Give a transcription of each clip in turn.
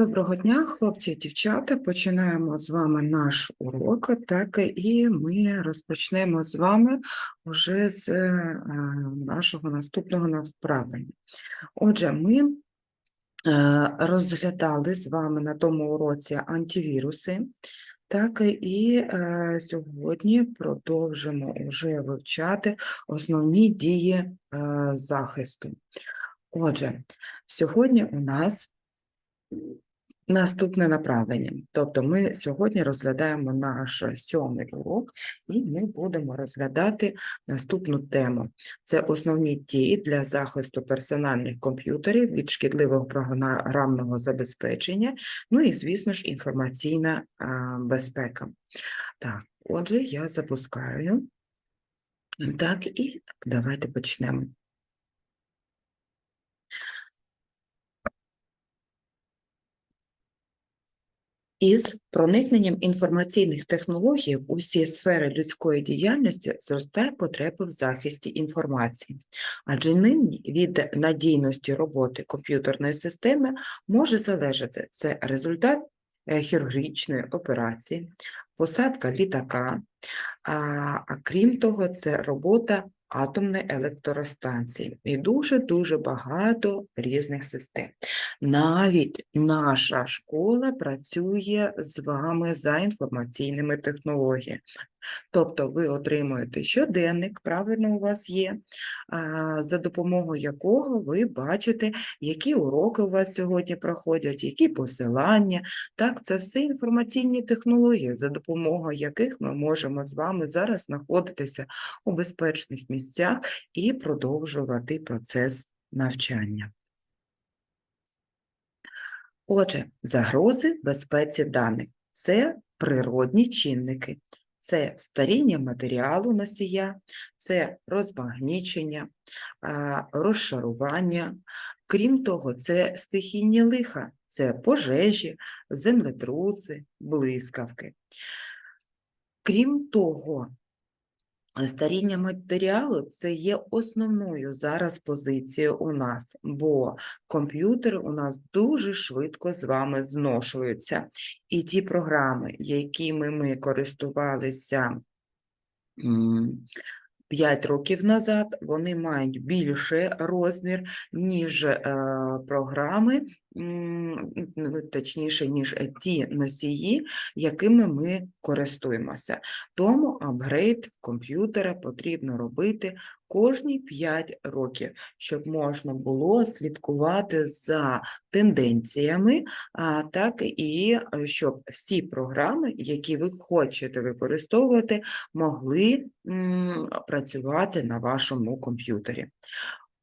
Доброго дня, хлопці і дівчата. Починаємо з вами наш урок, так і ми розпочнемо з вами вже з е, нашого наступного направлення. Отже, ми е, розглядали з вами на тому уроці антивіруси, так і е, сьогодні продовжимо вже вивчати основні дії захисту. Отже, сьогодні у нас Наступне направлення. Тобто ми сьогодні розглядаємо наш сьомий урок, і ми будемо розглядати наступну тему. Це основні дії для захисту персональних комп'ютерів від шкідливого програмного забезпечення, ну і, звісно ж, інформаційна безпека. Так, отже, я запускаю. Так, і давайте почнемо. Із проникненням інформаційних технологій в усі сфери людської діяльності зростає потреба в захисті інформації, адже нині від надійності роботи комп'ютерної системи може залежати це результат е, хірургічної операції, посадка літака, а, а крім того, це робота атомної електростанції і дуже-дуже багато різних систем. Навіть наша школа працює з вами за інформаційними технологіями. Тобто ви отримуєте щоденник, правильно у вас є, за допомогою якого ви бачите, які уроки у вас сьогодні проходять, які посилання. Так, це все інформаційні технології, за допомогою яких ми можемо з вами зараз знаходитися у безпечних місцях і продовжувати процес навчання. Отже, загрози безпеці даних це природні чинники, це старіння матеріалу носія, це розмагнічення, розшарування. Крім того, це стихійні лиха, це пожежі, землетруси, блискавки. Крім того, Старіння матеріалу це є основною зараз позицією у нас, бо комп'ютери у нас дуже швидко з вами зношуються. І ті програми, якими ми користувалися 5 років назад, вони мають більший розмір, ніж е, програми, точніше, ніж ті носії, якими ми користуємося. Тому апгрейд комп'ютера потрібно робити кожні 5 років, щоб можна було слідкувати за тенденціями, а так і е, щоб всі програми, які ви хочете використовувати, могли працювати на вашому комп'ютері.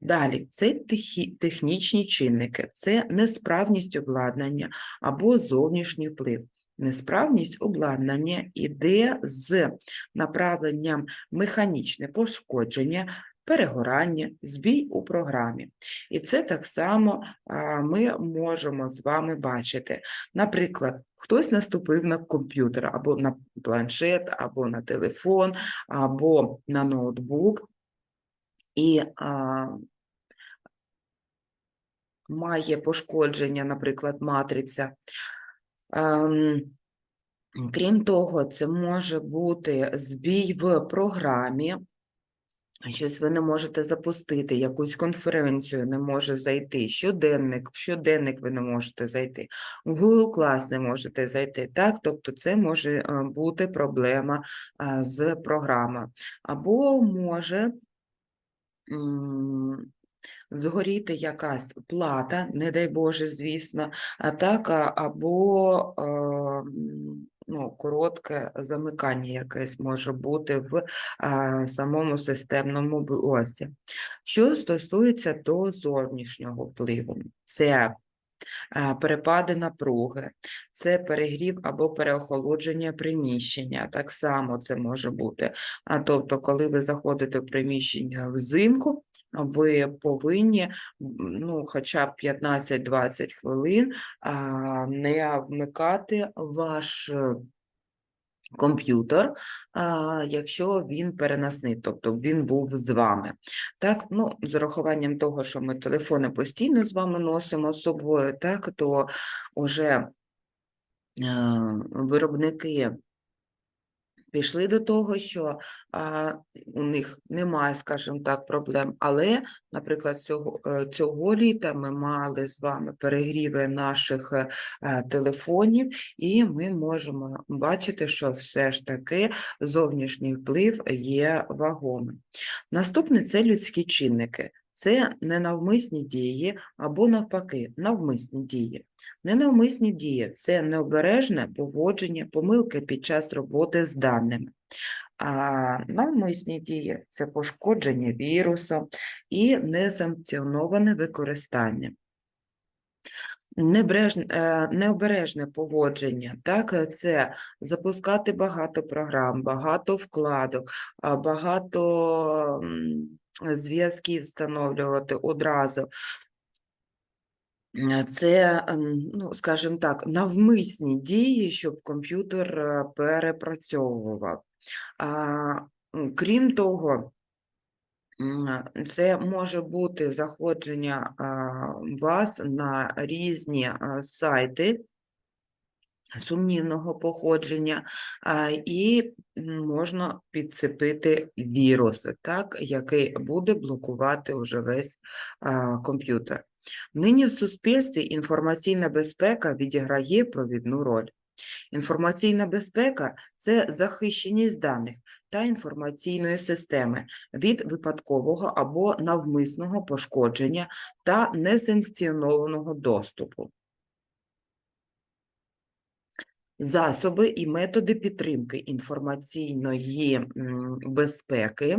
Далі, це технічні чинники, це несправність обладнання або зовнішній вплив. Несправність обладнання йде з направленням механічне пошкодження, перегорання, збій у програмі. І це так само ми можемо з вами бачити. Наприклад, хтось наступив на комп'ютер або на планшет, або на телефон, або на ноутбук. І а, має пошкодження, наприклад, матриця. Ем, крім того, це може бути збій в програмі, щось ви не можете запустити, якусь конференцію не може зайти, щоденник, в щоденник ви не можете зайти, в Google Class не можете зайти. Так? Тобто це може е, бути проблема е, з програмою. Або може згоріти якась плата, не дай Боже, звісно, так, або ну, коротке замикання якесь може бути в самому системному блоці. Що стосується до зовнішнього впливу, це перепади напруги, це перегрів або переохолодження приміщення. Так само це може бути. А тобто, коли ви заходите в приміщення взимку, ви повинні ну, хоча б 15-20 хвилин не вмикати ваш комп'ютер, а, якщо він переносний, тобто він був з вами. Так, ну, з урахуванням того, що ми телефони постійно з вами носимо з собою, так, то вже виробники пішли до того, що а, у них немає, скажімо так, проблем. Але, наприклад, цього, е, цього літа ми мали з вами перегріви наших е, е, телефонів, і ми можемо бачити, що все ж таки зовнішній вплив є вагомим. Наступне це людські чинники. Це ненавмисні дії або навпаки, навмисні дії. Ненавмисні дії це необережне поводження, помилки під час роботи з даними. А навмисні дії це пошкодження вірусу і несанкціоноване використання. Е, необережне поводження, так, це запускати багато програм, багато вкладок, багато зв'язків встановлювати одразу. Е, Це, ем, ну, скажімо так, навмисні дії, щоб комп'ютер е, перепрацьовував. А, Крім того, це може бути заходження а, вас на різні сайти сумнівного походження, і можна підцепити вірус, так, який буде блокувати уже весь комп'ютер. Нині в суспільстві інформаційна безпека відіграє провідну роль. Інформаційна безпека це захищеність даних та інформаційної системи від випадкового або навмисного пошкодження та несанкціонованого доступу. Засоби і методи підтримки інформаційної безпеки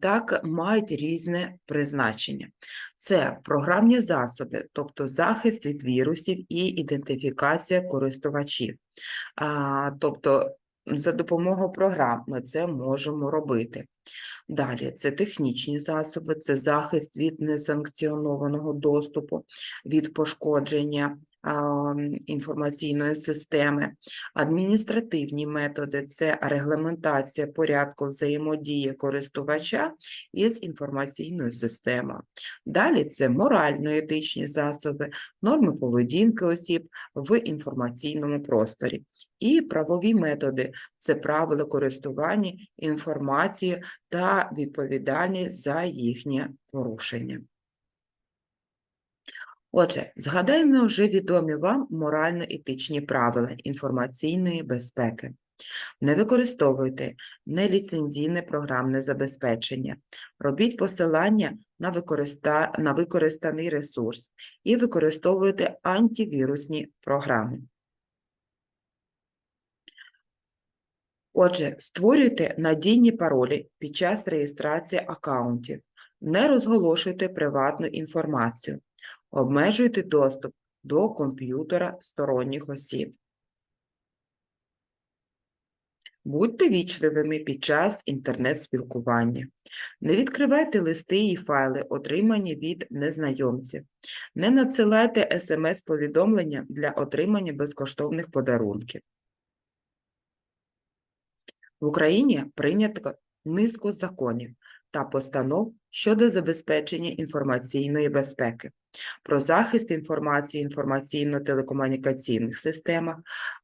так мають різне призначення. Це програмні засоби, тобто захист від вірусів і ідентифікація користувачів. Тобто за допомогою програм ми це можемо робити. Далі це технічні засоби, це захист від несанкціонованого доступу, від пошкодження інформаційної системи. Адміністративні методи це регламентація порядку взаємодії користувача із інформаційною системою. Далі це морально-етичні засоби, норми поведінки осіб в інформаційному просторі. І правові методи це правила користування інформацією та відповідальність за їхнє порушення. Отже, згадаємо вже відомі вам морально-етичні правила інформаційної безпеки. Не використовуйте неліцензійне програмне забезпечення, робіть посилання на, використа... на використаний ресурс і використовуйте антивірусні програми. Отже, створюйте надійні паролі під час реєстрації аккаунтів, не розголошуйте приватну інформацію, обмежуйте доступ до комп'ютера сторонніх осіб. Будьте вічливими під час інтернет-спілкування. Не відкривайте листи і файли, отримані від незнайомців. Не надсилайте смс-повідомлення для отримання безкоштовних подарунків. В Україні прийнято низку законів та постанов щодо забезпечення інформаційної безпеки, про захист інформації інформаційно-телекомунікаційних системах,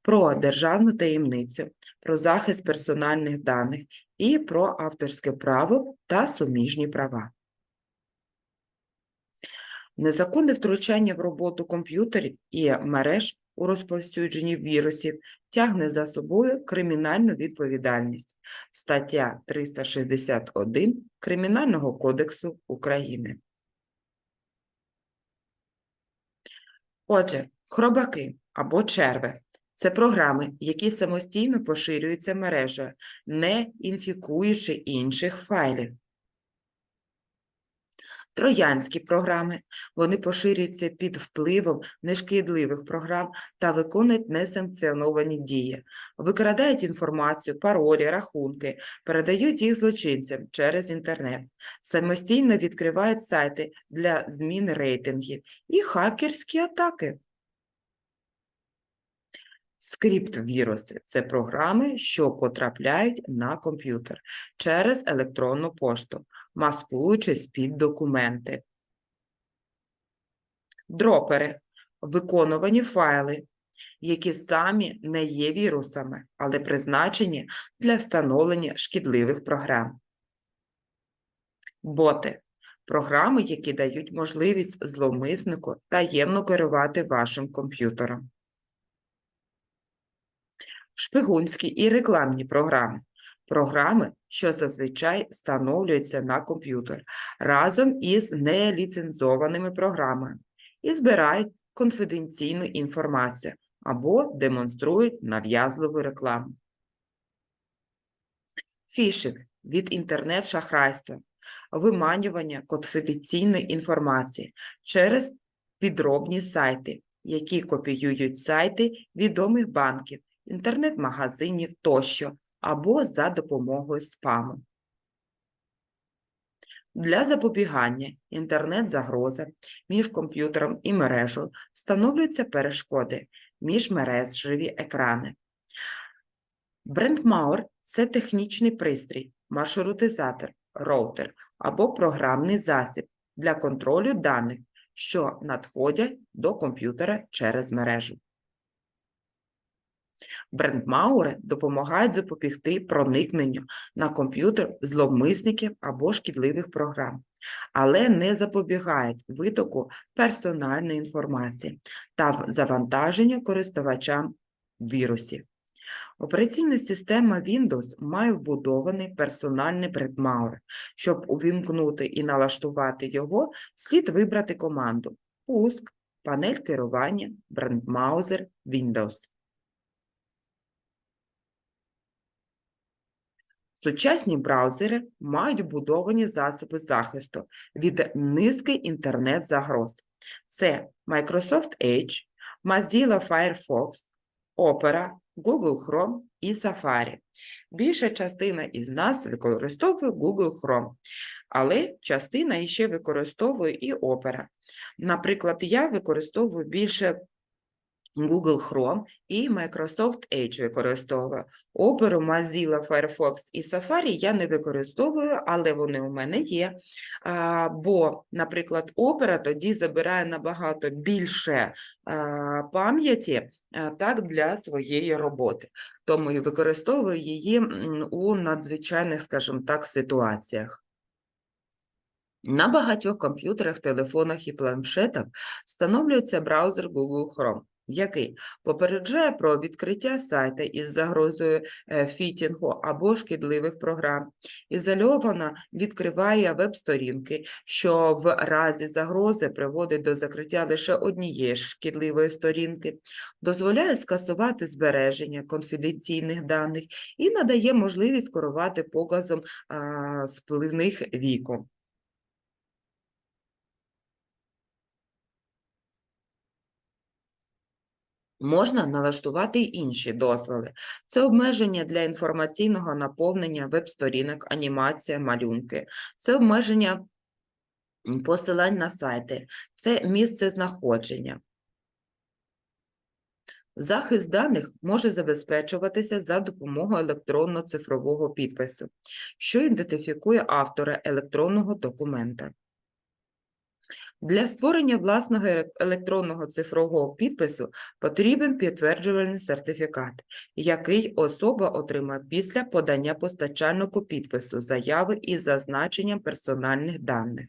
про державну таємницю, про захист персональних даних і про авторське право та суміжні права. Незаконне втручання в роботу комп'ютерів і мереж у розповсюдженні вірусів тягне за собою кримінальну відповідальність. Стаття 361 Кримінального кодексу України. Отже, хробаки або черви це програми, які самостійно поширюються мережею, не інфікуючи інших файлів. Троянські програми, вони поширюються під впливом нешкідливих програм та виконують несанкціоновані дії, викрадають інформацію, паролі, рахунки, передають їх злочинцям через інтернет, самостійно відкривають сайти для змін рейтингів і хакерські атаки. Скрипт-віруси – це програми, що потрапляють на комп'ютер через електронну пошту, маскуючись під документи. Дропери – виконувані файли, які самі не є вірусами, але призначені для встановлення шкідливих програм. Боти – програми, які дають можливість зловмиснику таємно керувати вашим комп'ютером. Шпигунські і рекламні програми. Програми, що зазвичай встановлюються на комп'ютер разом із неліцензованими програмами і збирають конфіденційну інформацію або демонструють нав'язливу рекламу. Фішинг від інтернет-шахрайства, виманювання конфіденційної інформації через підробні сайти, які копіюють сайти відомих банків, інтернет-магазинів тощо, або за допомогою спаму. Для запобігання інтернет-загрози між комп'ютером і мережею встановлюються перешкоди, міжмережеві екрани. Брендмауер – це технічний пристрій, маршрутизатор, роутер або програмний засіб для контролю даних, що надходять до комп'ютера через мережу. Брендмауери допомагають запобігти проникненню на комп'ютер зловмисників або шкідливих програм, але не запобігають витоку персональної інформації та завантаженню користувачам вірусів. Операційна система Windows має вбудований персональний брендмауер. Щоб увімкнути і налаштувати його, слід вибрати команду Пуск, панель керування, брендмаузер Windows. Сучасні браузери мають вбудовані засоби захисту від низки інтернет-загроз. Це Microsoft Edge, Mozilla Firefox, Opera, Google Chrome і Safari. Більша частина із нас використовує Google Chrome, але частина іще використовує і Opera. Наприклад, я використовую більше Google Chrome і Microsoft Edge використовую. Opera, Mozilla, Firefox і Safari я не використовую, але вони у мене є. А, Бо, наприклад, Opera тоді забирає набагато більше а, пам'яті так, для своєї роботи. Тому і використовую її у надзвичайних, скажімо так, ситуаціях. На багатьох комп'ютерах, телефонах і планшетах встановлюється браузер Google Chrome, який попереджає про відкриття сайта із загрозою е, фітінгу або шкідливих програм. Ізольовано відкриває веб-сторінки, що в разі загрози приводить до закриття лише однієї шкідливої сторінки, дозволяє скасувати збереження конфіденційних даних і надає можливість керувати показом спливних вікон. Можна налаштувати й інші дозволи. Це обмеження для інформаційного наповнення веб-сторінок, анімація, малюнки. Це обмеження посилань на сайти, це місце знаходження. Захист даних може забезпечуватися за допомогою електронно-цифрового підпису, що ідентифікує автора електронного документа. Для створення власного електронного цифрового підпису потрібен підтверджувальний сертифікат, який особа отримає після подання постачальнику підпису заяви із зазначенням персональних даних.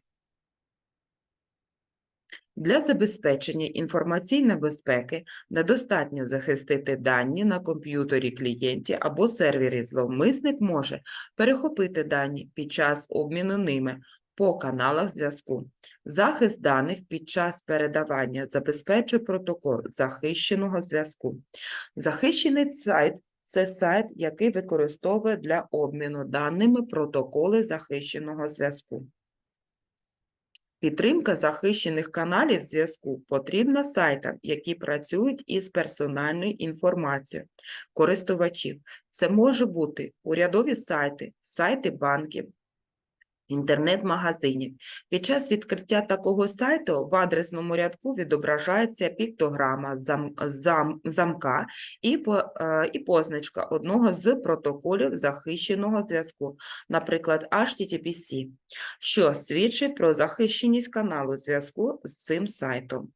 Для забезпечення інформаційної безпеки недостатньо захистити дані на комп'ютері клієнті або сервері. Зловмисник може перехопити дані під час обміну ними по каналах зв'язку. Захист даних під час передавання забезпечує протокол захищеного зв'язку. Захищений сайт – це сайт, який використовує для обміну даними протоколи захищеного зв'язку. Підтримка захищених каналів зв'язку потрібна сайтам, які працюють із персональною інформацією користувачів. Це може бути урядові сайти, сайти банків, інтернет-магазинів. Під час відкриття такого сайту в адресному рядку відображається піктограма зам, зам, замка і, по, е, і позначка одного з протоколів захищеного зв'язку, наприклад, HTTPC, що свідчить про захищеність каналу зв'язку з цим сайтом.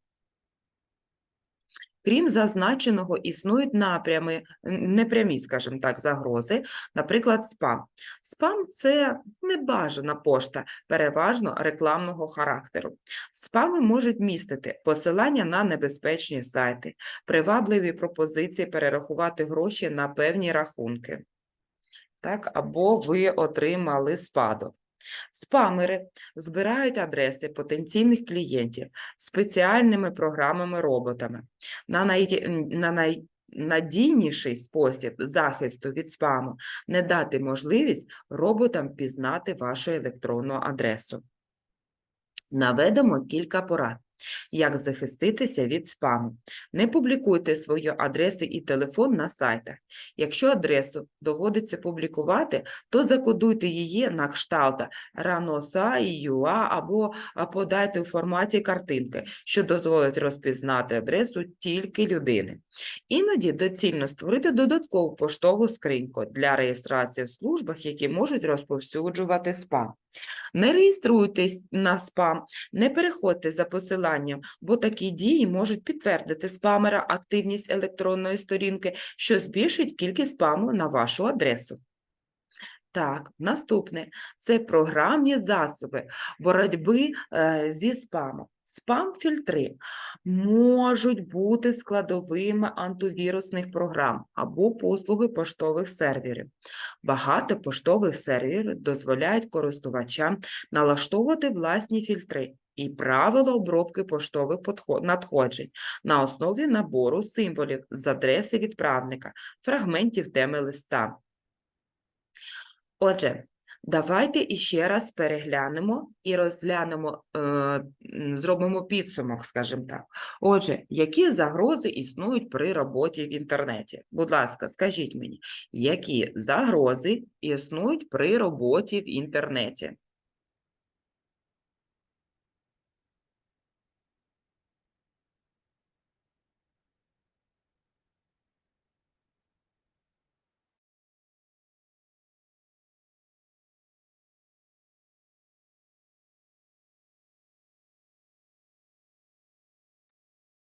Крім зазначеного, існують напрями, непрямі, скажімо так, загрози, наприклад, спам. Спам – це небажана пошта, переважно рекламного характеру. Спами можуть містити посилання на небезпечні сайти, привабливі пропозиції перерахувати гроші на певні рахунки. Так, або ви отримали спадок. Спамери збирають адреси потенційних клієнтів спеціальними програмами-роботами. На, най... на найнадійніший спосіб захисту від спаму не дати можливість роботам пізнати вашу електронну адресу. Наведемо кілька порад. Як захиститися від спаму? Не публікуйте свої адреси і телефон на сайтах. Якщо адресу доводиться публікувати, то закодуйте її на кшталта ranosa.ua або подайте у форматі картинки, що дозволить розпізнати адресу тільки людини. Іноді доцільно створити додаткову поштову скриньку для реєстрації в службах, які можуть розповсюджувати спам. Не реєструйтесь на спам, не переходьте за посиланням, бо такі дії можуть підтвердити спамера активність електронної сторінки, що збільшить кількість спаму на вашу адресу. Так, наступне це програмні засоби боротьби е, зі спамом. Спам-фільтри можуть бути складовими антивірусних програм або послуги поштових серверів. Багато поштових серверів дозволяють користувачам налаштовувати власні фільтри і правила обробки поштових надходжень на основі набору символів з адреси відправника, фрагментів теми листа. Отже, давайте іще раз переглянемо і розглянемо, е, зробимо підсумок, скажімо так. Отже, які загрози існують при роботі в інтернеті? Будь ласка, скажіть мені, які загрози існують при роботі в інтернеті?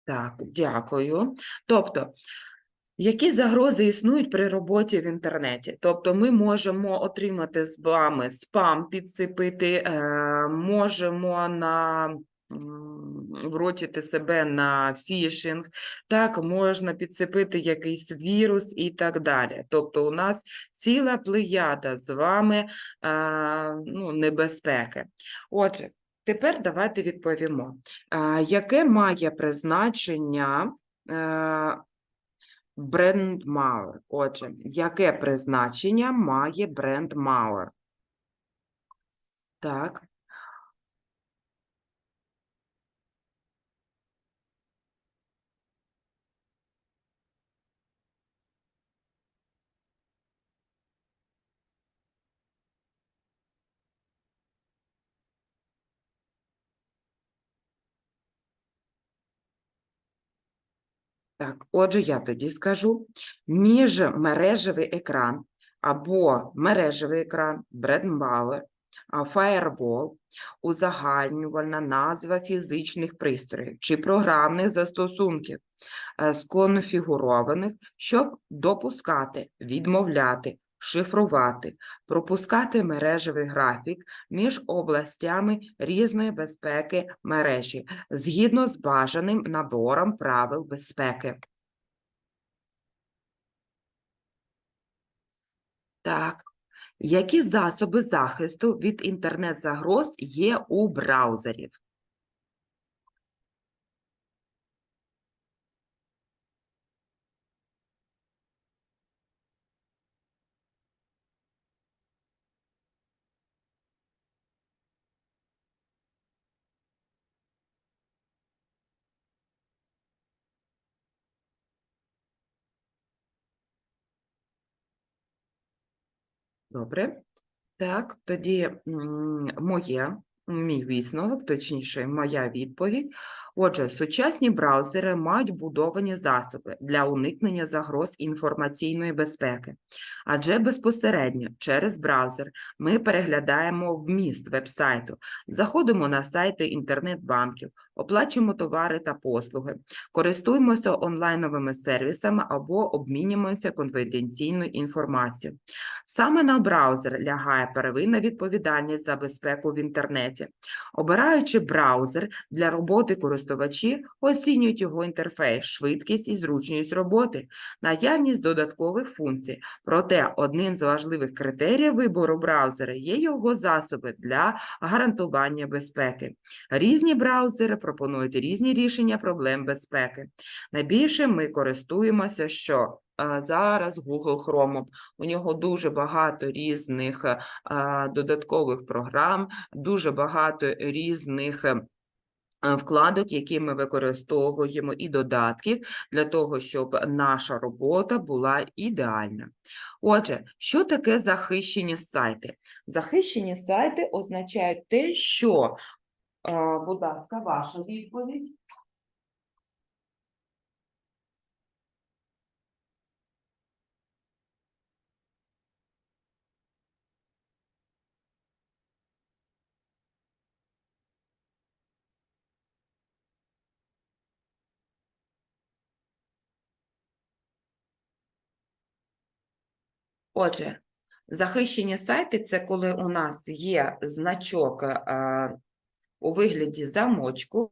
Так, дякую. Тобто, які загрози існують при роботі в інтернеті? Тобто, ми можемо отримати з вами спам, підсипити, е, можемо на врочити себе на фішинг, так, можна підсипити якийсь вірус і так далі. Тобто, у нас ціла плеяда з вами е, ну, небезпеки. Отже, тепер давайте відповімо. Яке має призначення е, бренд-малер? Отже, яке призначення має бренд Мауер? Так. Так, отже, я тоді скажу. Міжмережевий екран або мережевий екран, бренд-малер, узагальнювальна назва фізичних пристроїв чи програмних застосунків, е, сконфігурованих, щоб допускати, відмовляти, шифрувати, пропускати мережевий графік між областями різної безпеки мережі згідно з бажаним набором правил безпеки. Так. Які засоби захисту від інтернет-загроз є у браузерів? Добре. Так, тоді моє, мій висновок, точніше, моя відповідь. Отже, сучасні браузери мають будовані засоби для уникнення загроз інформаційної безпеки, адже безпосередньо через браузер ми переглядаємо вміст вебсайту, заходимо на сайти інтернет-банків, оплачуємо товари та послуги, користуємося онлайновими сервісами або обмінюємося конфіденційною інформацією. Саме на браузер лягає первинна відповідальність за безпеку в інтернеті. Обираючи браузер для роботи користувачі оцінюють його інтерфейс, швидкість і зручність роботи, наявність додаткових функцій. Проте одним з важливих критеріїв вибору браузера є його засоби для гарантування безпеки. Різні браузери пропонують різні рішення проблем безпеки. Найбільше ми користуємося що? Е, Зараз Google Chrome. У нього дуже багато різних е, додаткових програм, дуже багато різних. е, Вкладок, які ми використовуємо, і додатків для того, щоб наша робота була ідеальна. Отже, що таке захищені сайти? Захищені сайти означають те, що, будь ласка, ваша відповідь. Отже, захищені сайти це коли у нас є значок е, у вигляді замочку,